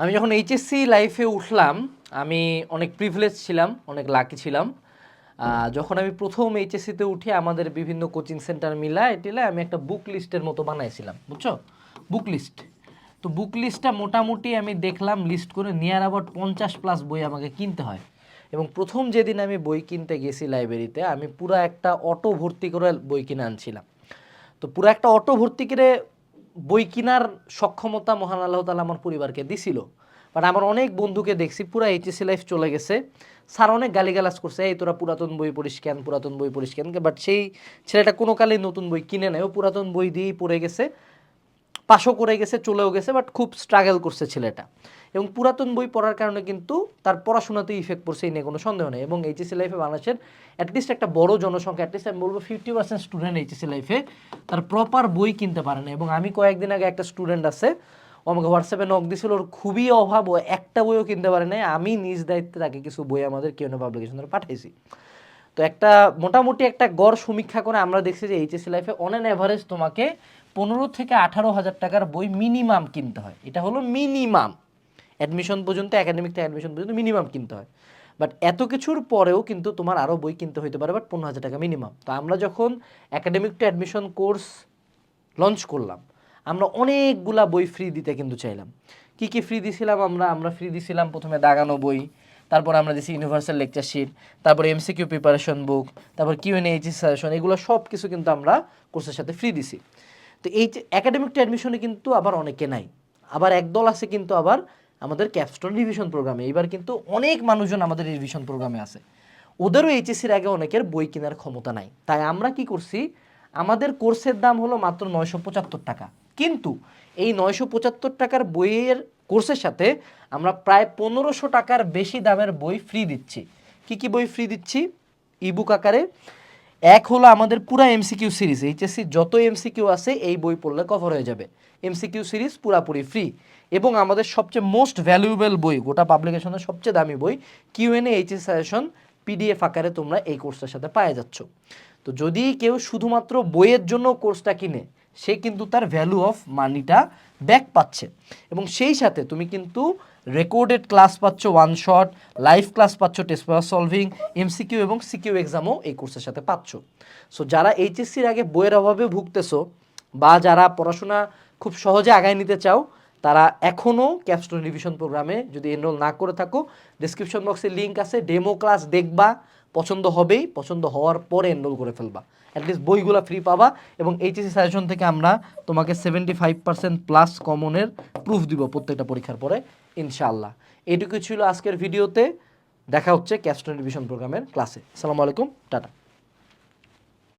আমি যখন এইচএসসি লাইফে উঠলাম, আমি অনেক প্রিভিলেজ ছিলাম, অনেক লাকি ছিলাম। যখন আমি প্রথম এইচএসসিতে উঠে আমাদের বিভিন্ন কোচিং সেন্টার মিলায়, টিলায় আমি একটা বুক লিস্টের মতো বানাইছিলাম, বুঝছ? বুক লিস্ট তো বুক লিস্টটা মোটামুটি আমি দেখলাম লিস্ট করে নিয়ার অ্যাবাউট পঞ্চাশ প্লাস বই আমাকে কিনতে হয়। এবং প্রথম যেদিন আমি বই কিনতে গেছি লাইব্রেরিতে আমি পুরো একটা অটো ভর্তি করে বই কিনে আনছিলাম। তো পুরো একটা অটো ভর্তি করে বই কেনার সক্ষমতা মহান আল্লাহ তালা আমার পরিবারকে দিছিল। বাট আমার অনেক বন্ধুকে দেখছি, পুরো এইচএসি লাইফ চলে গেছে। স্যার অনেক গালিগালাজ করছে, এই তোরা পুরাতন বই পড়িস কেন, পুরাতন বই পড়িস কেন? বাট সেই ছেলেটা কোনো কালেই নতুন বই কিনে নেয় ও পুরাতন বই দিয়েই পড়ে গেছে। পাশও করে গেছে, চলেও গেছে বাট খুব স্ট্রাগল করছে ছেলেটা। এবং পুরাতন বই পড়ার কারণে কিন্তু তার পড়াশোনাতে ইফেক্ট পড়ছে এই নিয়ে কোনো সন্দেহ নেই। এবং এইচএসসি লাইফে বাংলাদেশের অ্যাটলিস্ট একটা বড় জনসংখ্যা অ্যাটলিস্ট আমি বলব ফিফটি পার্সেন্ট স্টুডেন্ট এইচএসসি লাইফে তার প্রপার বই কিনতে পারে না। এবং আমি কয়েকদিন আগে একটা স্টুডেন্ট আছে, ও আমাকে হোয়াটসঅ্যাপে নক দিছিল, ওর খুবই অভাব, ও একটা বইও কিনতে পারে না আমি নিজ দায়িত্বে তাকে কিছু বই আমাদের কেউ না পাবলিকেশন পাঠাইছি। তো একটা মোটামুটি একটা গড় সমীক্ষা করে আমরা দেখছি যে এইচএসসি লাইফে অন অ্যান অ্যাভারেজ তোমাকে পনেরো থেকে আঠারো হাজার টাকার বই মিনিমাম কিনতে হয়। এটা হলো মিনিমাম অ্যাডমিশন পর্যন্ত একাডেমিক থেকে অ্যাডমিশন পর্যন্ত মিনিমাম কিনতে হয়। বাট এত কিছুর পরেও কিন্তু তোমার আরও বই কিনতে হইতে পারে বাট পনেরো হাজার টাকা মিনিমাম তো আমরা যখন academic to admission course launch করলাম, আমরা অনেকগুলা বই ফ্রি দিতে কিন্তু চাইলাম। কি কি ফ্রি দিছিলাম আমরা? আমরা ফ্রি দিছিলাম প্রথমে দাগানো বই তারপর আমরা দিছি ইউনিভার্সাল লেকচার শিট তারপর এমসিকিউ প্রিপারেশন বুক তারপর কিউ এন এইচ সাজেশন এগুলো সব কিছু কিন্তু আমরা কোর্সের সাথে ফ্রি দিছি। তো এই যে একাডেমিক অ্যাডমিশনে কিন্তু আবার অনেকে নাই। আবার একদল আছে কিন্তু আবার আমাদের ক্যাপস্টোন রিভিশন প্রোগ্রামে এবার কিন্তু অনেক মানুষজন আমাদের রিভিশন প্রোগ্রামে আছে। ওদেরও এইচএসসির আগে অনেকের বই কেনার ক্ষমতা নাই। তাই আমরা কি করছি? আমাদের কোর্সের দাম হলো মাত্র নয়শো পঁচাত্তর টাকা। কিন্তু এই নয়শো পঁচাত্তর টাকার বইয়ের কোর্সের সাথে আমরা প্রায় পনেরোশো টাকার বেশি দামের বই ফ্রি দিচ্ছি। কি কি বই ফ্রি দিচ্ছি? ইবুক আকারে। এক হলো আমাদের পুরা এমসিকিউ সিরিজ এইচএসসি যত এমসিকিউ আছে এই বই পড়লে কভার হয়ে যাবে। এমসিকিউ সিরিজ পুরাপুরি ফ্রি এবং আমাদের সবচেয়ে মোস্ট ভ্যালুয়েবল বই, গোটা পাবলিকেশনের সবচেয়ে দামি বই কিউএনএ এইচএস সাজেশন পিডিএফ আকারে তোমরা এই কোর্সটার সাথে পায়ে যাচ্ছ। তো যদি কেউ শুধুমাত্র বইয়ের জন্য কোর্সটা কিনে সে কিন্তু তার ভ্যালু অফ মানিটা ব্যাক পাচ্ছে। এবং সেই সাথে তুমি কিন্তু রেকর্ডেড ক্লাস পাচ্ছ ওয়ান শট লাইভ ক্লাস পাচ্ছ টেস্ট পেপার সলভিং এমসিকিউ এবং সিকিউ এক্সামও এই কোর্সের সাথে পাচ্ছ। সো যারা এইচএসসির আগে বইয়ের অভাবে ভুগতেছো বা যারা পড়াশোনা খুব সহজে আগায় নিতে চাও, তারা এখনও ক্যাপস্টোন রিভিশন প্রোগ্রামে যদি এনরোল না করে থাকো ডিসক্রিপশন বক্সে লিঙ্ক আছে ডেমো ক্লাস দেখবা। পছন্দ হবেই, পছন্দ হওয়ার পরে এনরোল করে ফেলবা। অ্যাটলিস্ট বইগুলো ফ্রি পাবা এবং এইচএসি সাজেশন থেকে আমরা তোমাকে সেভেন্টি ফাইভ পার্সেন্ট প্লাস কমনের প্রুফ দিব প্রত্যেকটা পরীক্ষার পরে, ইনশাআল্লাহ। এটুকুই ছিল আজকের ভিডিওতে দেখা হচ্ছে ক্যাস্টন রিভিশন প্রোগ্রামের ক্লাসে আসসালামু আলাইকুম টাটা।